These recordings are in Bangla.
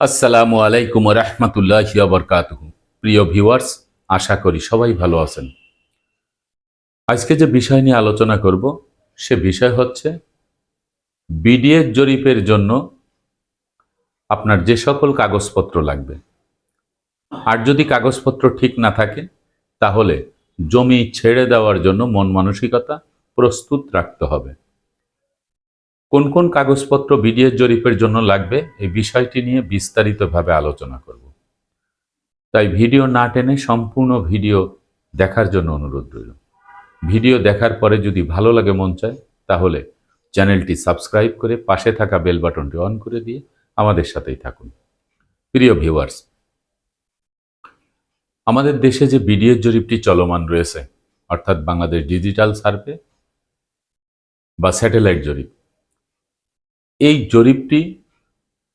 আসসালামু আলাইকুম রহমতুল্লাহ বরকাত প্রিয় ভিউয়ার্স, আশা করি সবাই ভালো আছেন। আজকে যে বিষয় নিয়ে আলোচনা করব, সে বিষয় হচ্ছে বিডিএস জরিপের জন্য আপনার যে সকল কাগজপত্র লাগবে। আর যদি কাগজপত্র ঠিক না থাকে, তাহলে জমি ছেড়ে দেওয়ার জন্য মন মানসিকতা প্রস্তুত রাখতে হবে। কোন কোন কাগজপত্র বিডিএস জরিপের জন্য লাগবে, এই বিষয়টি নিয়ে বিস্তারিতভাবে আলোচনা করব। তাই ভিডিও না টেনে সম্পূর্ণ ভিডিও দেখার জন্য অনুরোধ রইল। ভিডিও দেখার পরে যদি ভালো লাগে মন চায়, তাহলে চ্যানেলটি সাবস্ক্রাইব করে পাশে থাকা বেল বাটনটি অন করে দিয়ে আমাদের সাথেই থাকুন। প্রিয় ভিউয়ার্স, আমাদের দেশে যে বিডিএস জরিপটি চলমান রয়েছে, অর্থাৎ বাংলাদেশ ডিজিটাল সার্ভে বা স্যাটেলাইট জরিপ এই জরিপটি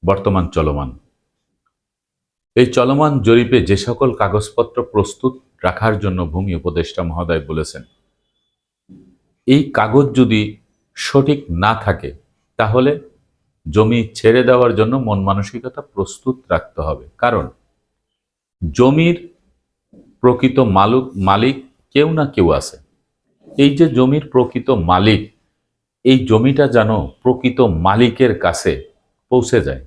বর্তমান চলমান। এই চলমান জরিপে যে সকল কাগজপত্র প্রস্তুত রাখার জন্য ভূমি উপদেষ্টা মহোদয় বলেছেন, এই কাগজ যদি সঠিক না থাকে, তাহলে জমি ছেড়ে দেওয়ার জন্য মন মানসিকতা প্রস্তুত রাখতে হবে। কারণ জমির প্রকৃত মালুক, মালিক কেউ না কেউ আছে। এই যে জমির প্রকৃত মালিক এই জমিটা যেন প্রকৃত মালিকের কাছে পৌঁছে যায়।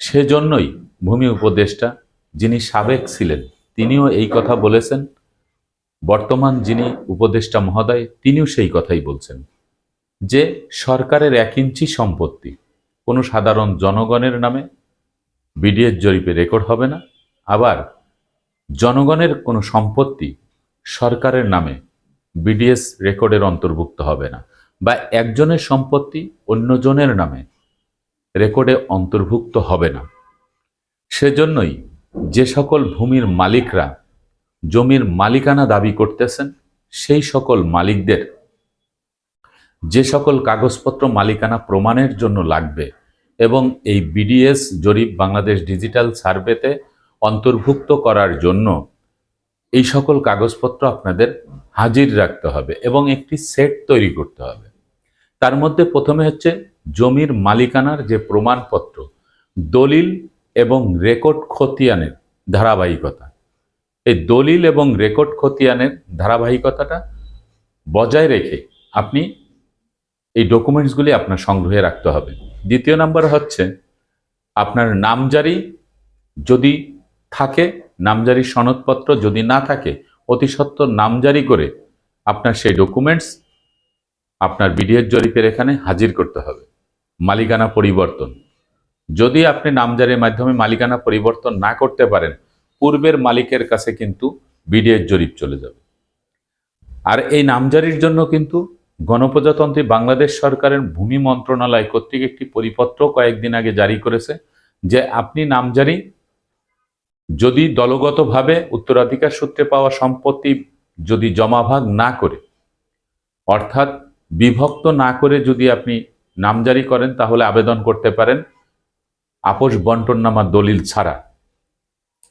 সেজন্যই ভূমি উপদেষ্টা যিনি সাবেক ছিলেন, তিনিও এই কথা বলেছেন। বর্তমান যিনি উপদেষ্টা মহোদয়, তিনিও সেই কথাই বলছেন যে, সরকারের এক ইঞ্চি সম্পত্তি কোনো সাধারণ জনগণের নামে বিডিএস জরিপে রেকর্ড হবে না। আবার জনগণের কোনো সম্পত্তি সরকারের নামে বিডিএস রেকর্ডের অন্তর্ভুক্ত হবে না। বা একজনের সম্পত্তি অন্যজনের নামে রেকর্ডে অন্তর্ভুক্ত হবে না। সেজন্যই যে সকল ভূমির মালিকরা জমির মালিকানা দাবি করতেছেন, সেই সকল মালিকদের যে সকল কাগজপত্র মালিকানা প্রমাণের জন্য লাগবে এবং এই বিডিএস জরিপ বাংলাদেশ ডিজিটাল সার্ভেতে অন্তর্ভুক্ত করার জন্য এই সকল কাগজপত্র আপনাদের হাজির রাখতে হবে এবং একটি সেট তৈরি করতে হবে। তার মধ্যে প্রথমে হচ্ছে জমির মালিকানার যে প্রমাণপত্র, দলিল এবং রেকর্ড খতিয়ানের ধারাবাহিকতা। এই দলিল এবং রেকর্ড খতিয়ানের ধারাবাহিকতাটা বজায় রেখে আপনি এই ডকুমেন্টসগুলি আপনার সংগ্রহে রাখতে হবে। দ্বিতীয় নাম্বার হচ্ছে আপনার নামজারি যদি থাকে নামজারি সনদপত্র যদি না থাকে, অতি সত্বর নামজারি করে আপনার সেই ডকুমেন্টস আপনার বিডিএস জরিপের এখানে হাজির করতে হবে। মালিকানা পরিবর্তন। যদি আপনি নামজারির মাধ্যমে মালিকানা পরিবর্তন না করতে পারেন, পূর্বের মালিকের কাছে কিন্তু বিডিএস জরিপ চলে যাবে। আর এই নামজারির জন্য কিন্তু গণপ্রজাতন্ত্রী বাংলাদেশ সরকারের ভূমি মন্ত্রণালয় কর্তৃক একটি পরিপত্র কয়েকদিন আগে জারি করেছে যে আপনি নামজারি যদি দলগতভাবে উত্তরাধিকার সূত্রে পাওয়া সম্পত্তি যদি জমাভাগ না করে, অর্থাৎ বিভক্ত না করে যদি আপনি নামজারি করেন, তাহলে আবেদন করতে পারেন, আপোষ বন্টননামা দলিল ছাড়া।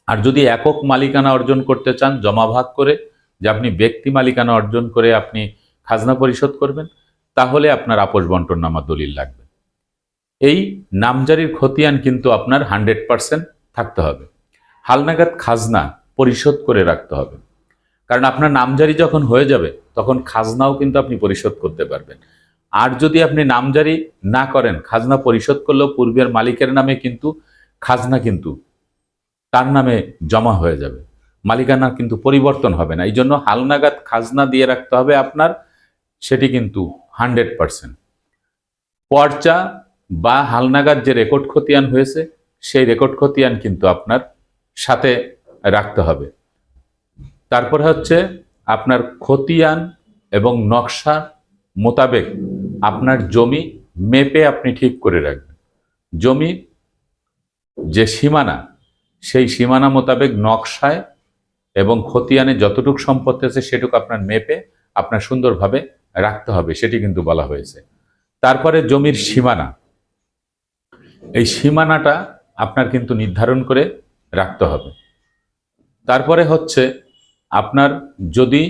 আর যদি একক মালিকানা অর্জন করতে চান, জমাভাগ করে, যে আপনি ব্যক্তি মালিকানা অর্জন করে আপনি খাজনা পরিশোধ করবেন, তাহলে আপনার আপোষ বন্টননামা দলিল লাগবে। এই নামজারির খতিয়ান কিন্তু আপনার হান্ড্রেড পারসেন্ট থাকতে হবে। হালনাগাদ খাজনা পরিশোধ করে রাখতে হবে। কারণ আপনার নামজারি যখন হয়ে যাবে, তখন খাজনাও কিন্তু আপনি পরিশোধ করতে পারবেন। আর যদি আপনি নামজারি না করেন, খাজনা পরিশোধ করলেও পূর্বের মালিকের নামে কিন্তু খাজনা কিন্তু তার নামে জমা হয়ে যাবে। মালিকানা কিন্তু পরিবর্তন হবে না। এই জন্য হালনাগাদ খাজনা দিয়ে রাখতে হবে আপনার, সেটি কিন্তু হান্ড্রেড পারসেন্ট। পর্চা বা হালনাগাদ যে রেকর্ড খতিয়ান হয়েছে, সেই রেকর্ড খতিয়ান কিন্তু আপনার সাথে রাখতে হবে। তারপর হচ্ছে আপনার খতিয়ান এবং নকশা মোতাবেক আপনার জমি মেপে আপনি ঠিক করে রাখবেন। জমি যে সীমানা, সেই সীমানা মোতাবেক নকশায় এবং খতিয়ানে যতটুকু সম্পত্তি আছে সেটুকু আপনার মেপে আপনার সুন্দরভাবে রাখতে হবে, সেটি কিন্তু বলা হয়েছে। তারপরে জমির সীমানা। এই সীমানাটা আপনার কিন্তু নির্ধারণ করে রাখতে হবে। তারপরে হচ্ছে আপনার যদি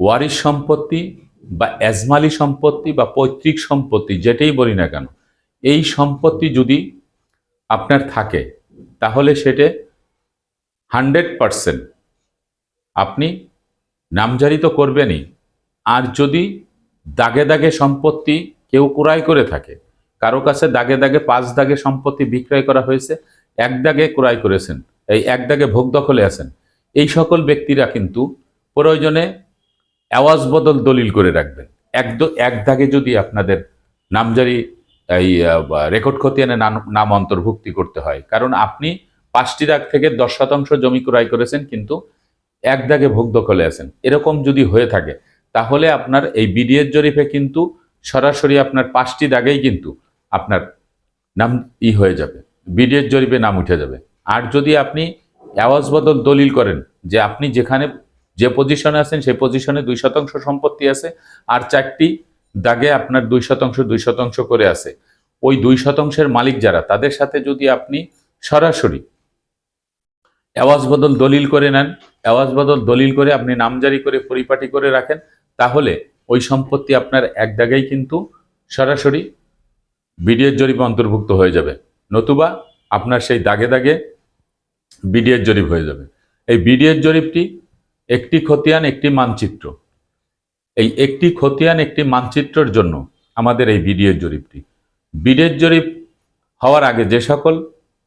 ওয়ারিশ সম্পত্তি বা এজমালি সম্পত্তি বা পৈতৃক সম্পত্তি, যেটাই বলি না কেন, এই সম্পত্তি যদি আপনার থাকে, তাহলে সেটা হান্ড্রেড পারসেন্ট আপনি নামজারি তো করবেনই। আর যদি দাগে দাগে সম্পত্তি কেউ ক্রয় করে থাকে, কারও কাছে দাগে দাগে পাঁচ দাগে সম্পত্তি বিক্রয় করা হয়েছে এক দাগে ক্রয় করেছেন, এই এক দাগে ভোগ দখলে আছেন। এই সকল ব্যক্তিরা কিন্তু প্রয়োজনে আওয়াজ বদল দলিল করে রাখবেন। এক এক দাগে যদি আপনাদের নামজারি, এই রেকর্ড খতিয়ানে নাম- অন্তর্ভুক্তি করতে হয়, কারণ আপনি পাঁচটি দাগ থেকে দশ শতাংশ জমি ক্রয় করেছেন, কিন্তু এক দাগে ভোগ দখলে আছেন। এরকম যদি হয়ে থাকে, তাহলে আপনার এই বিডিএর জরিপে কিন্তু সরাসরি আপনার পাঁচটি দাগেই কিন্তু আপনার নাম ই হয়ে যাবে। বিডিএর জরিপে নাম উঠে যাবে। আর যদি আপনি আওয়াজ বদল দলিল করেন যে আপনি যেখানে যে পজিশনে আছেন, সেই পজিশনে দুই শতাংশ সম্পত্তি আছে আর চারটি দাগে আপনার দুই শতাংশ দুই শতাংশ করে আছে, ওই দুই শতাংশের মালিক যারা, তাদের সাথে যদি আপনি সরাসরি আওয়াজ বদল দলিল করে নেন আওয়াজ বদল দলিল করে আপনি নামজারি করে পরিপাটি করে রাখেন, তাহলে ওই সম্পত্তি আপনার এক দাগেই কিন্তু সরাসরি বিডিএর জরিপে অন্তর্ভুক্ত হয়ে যাবে। নতুবা আপনার সেই দাগে দাগে বিডিএর জরিপ হয়ে যাবে। এই বিডিএর জরিপটি একটি খতিয়ান, একটি মানচিত্র। এই একটি খতিয়ান, একটি মানচিত্রের জন্য আমাদের এই বিডিএর জরিপটি। বিডিএর জরিপ হওয়ার আগে যে সকল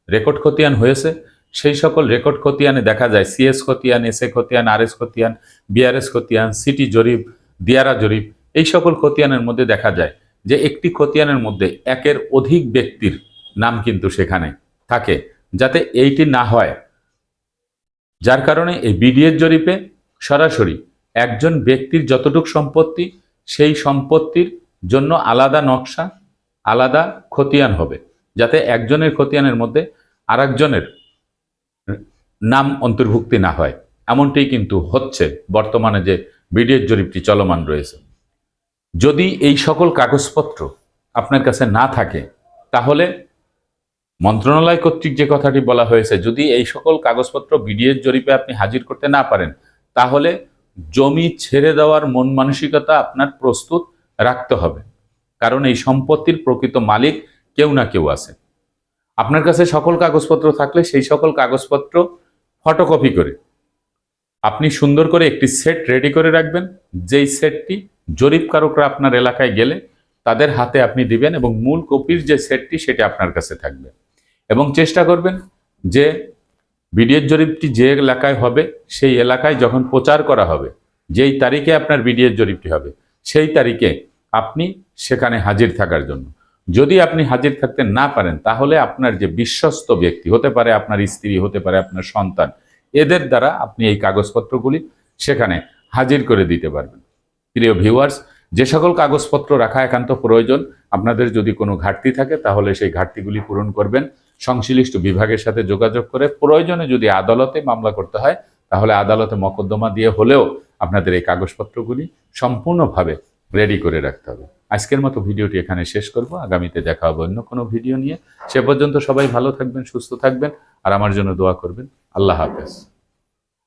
রেকর্ড খতিয়ান হয়েছে, সেই সকল রেকর্ড খতিয়ানে দেখা যায় সিএস খতিয়ান এস এ খতিয়ান আর এস খতিয়ান, বিআরএস খতিয়ান, সিটি জরিপ, দিয়ারা জরিপ, এই সকল খতিয়ানের মধ্যে দেখা যায় যে একটি খতিয়ানের মধ্যে একের অধিক ব্যক্তির নাম কিন্তু সেখানে থাকে, যাতে এইটি না হয়। যার কারণে এই বিডিএর জরিপে সরাসরি একজন ব্যক্তির যতটুক সম্পত্তি, সেই সম্পত্তির জন্য আলাদা নকশা, আলাদা খতিয়ান হবে, যাতে একজনের খতিয়ানের মধ্যে আরেকজনের নাম অন্তর্ভুক্তি না হয়। এমনটাই কিন্তু হচ্ছে বর্তমানে যে বিডিএর জরিপটি চলমান রয়েছে। যদি এই সকল কাগজপত্র আপনার কাছে না থাকে, তাহলে মন্ত্রণালয় কর্তৃক যে কথাটি বলা হয়েছে, যদি এই সকল কাগজপত্র বিডিএর জরিপে আপনি হাজির করতে না পারেন, তাহলে জমি ছেড়ে দেওয়ার মন মানসিকতা আপনার প্রস্তুত রাখতে হবে। কারণ এই সম্পত্তির প্রকৃত মালিক কেউ না কেউ আছে। আপনার কাছে সকল কাগজপত্র থাকলে সেই সকল কাগজপত্র ফটোকপি করে আপনি সুন্দর করে একটি সেট রেডি করে রাখবেন। যেই সেটটি জরিপকারকরা আপনার এলাকায় গেলে তাদের হাতে আপনি দিবেন এবং মূল কপির যে সেটটি সেটা আপনার কাছে থাকবে। এবং চেষ্টা করবেন যে বিডিএর জরিপটি যে এলাকায় হবে, সেই এলাকায় যখন প্রচার করা হবে, যেই তারিখে আপনার বিডিএর জরিপটি হবে, সেই তারিখে আপনি সেখানে হাজির থাকার জন্য। যদি আপনি হাজির থাকতে না পারেন, তাহলে আপনার যে বিশ্বস্ত ব্যক্তি হতে পারে, আপনার স্ত্রী হতে পারে, আপনার সন্তান, এদের দ্বারা আপনি এই কাগজপত্রগুলি সেখানে হাজির করে দিতে পারবেন। প্রিয় ভিউয়ার্স, যে সকল কাগজপত্র রাখা একান্ত প্রয়োজন, আপনাদের যদি কোনো ঘাটতি থাকে, তাহলে সেই ঘাটতিগুলি পূরণ করবেন। সংশ্লিষ্ট বিভাগের সাথে যোগাযোগ করে প্রয়োজনে যদি আদালতে মামলা করতে হয়, তাহলে আদালতে মকদ্দমা দিয়ে হলেও আপনাদের এই কাগজপত্রগুলি সম্পূর্ণভাবে রেডি করে রাখতে হবে। আজকের মতো ভিডিওটি এখানে শেষ করব। আগামীতে দেখা হবে অন্য কোনো ভিডিও নিয়ে। সে পর্যন্ত সবাই ভালো থাকবেন, সুস্থ থাকবেন, আর আমার জন্য দোয়া করবেন। আল্লাহ হাফেজ।